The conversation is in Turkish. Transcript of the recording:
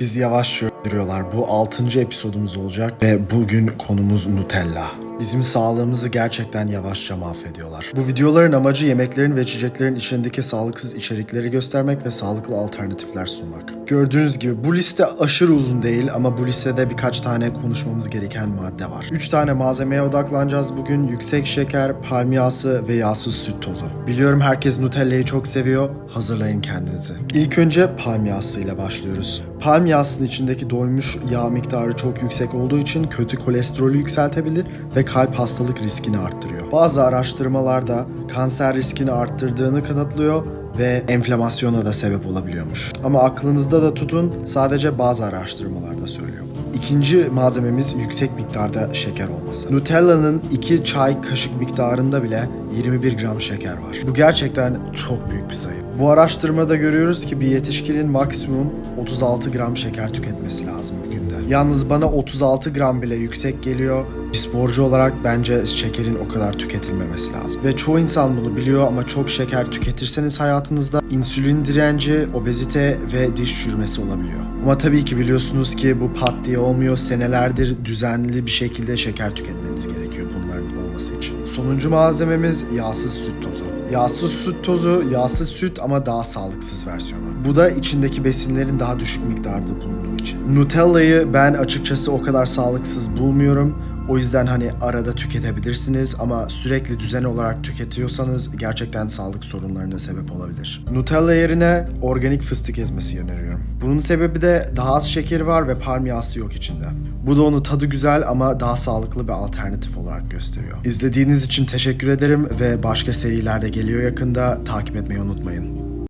Bizi yavaş yürüyorlar. Bu 6. episodumuz olacak ve bugün konumuz Nutella. Bizim sağlığımızı gerçekten yavaşça mahvediyorlar. Bu videoların amacı yemeklerin ve içeceklerin içindeki sağlıksız içerikleri göstermek ve sağlıklı alternatifler sunmak. Gördüğünüz gibi bu liste aşırı uzun değil ama bu listede birkaç tane konuşmamız gereken madde var. 3 tane malzemeye odaklanacağız bugün. Yüksek şeker, palm yağısı ve yağsız süt tozu. Biliyorum herkes Nutella'yı çok seviyor. Hazırlayın kendinizi. İlk önce palm yağısı ile başlıyoruz. Palm yağsının içindeki doymuş yağ miktarı çok yüksek olduğu için kötü kolesterolü yükseltebilir ve kalp hastalık riskini arttırıyor. Bazı araştırmalarda kanser riskini arttırdığını kanıtlıyor ve enflamasyona da sebep olabiliyormuş. Ama aklınızda da tutun sadece bazı araştırmalarda söylüyor. İkinci malzememiz yüksek miktarda şeker olması. Nutella'nın 2 çay kaşık miktarında bile 21 gram şeker var. Bu gerçekten çok büyük bir sayı. Bu araştırmada görüyoruz ki bir yetişkinin maksimum 36 gram şeker tüketmesi lazım bir günde. Yalnız bana 36 gram bile yüksek geliyor. Bir sporcu olarak bence şekerin o kadar tüketilmemesi lazım. Ve çoğu insan bunu biliyor ama çok şeker tüketirseniz hayatınızda insülin direnci, obezite ve diş çürümesi olabiliyor. Ama tabii ki biliyorsunuz ki bu pat diye olmuyor. Senelerdir düzenli bir şekilde şeker tüketmeniz gerekiyor bunların olması için. Sonuncu malzememiz yağsız süt tozu. Yağsız süt tozu, yağsız süt ama daha sağlıksız versiyonu. Bu da içindeki besinlerin daha düşük miktarda bulunduğu için. Nutella'yı ben açıkçası o kadar sağlıksız bulmuyorum. O yüzden hani arada tüketebilirsiniz ama sürekli düzen olarak tüketiyorsanız gerçekten sağlık sorunlarına sebep olabilir. Nutella yerine organik fıstık ezmesi öneriyorum. Bunun sebebi de daha az şekeri var ve palm yağısı yok içinde. Bu da onu tadı güzel ama daha sağlıklı bir alternatif olarak gösteriyor. İzlediğiniz için teşekkür ederim ve başka seriler de geliyor yakında. Takip etmeyi unutmayın.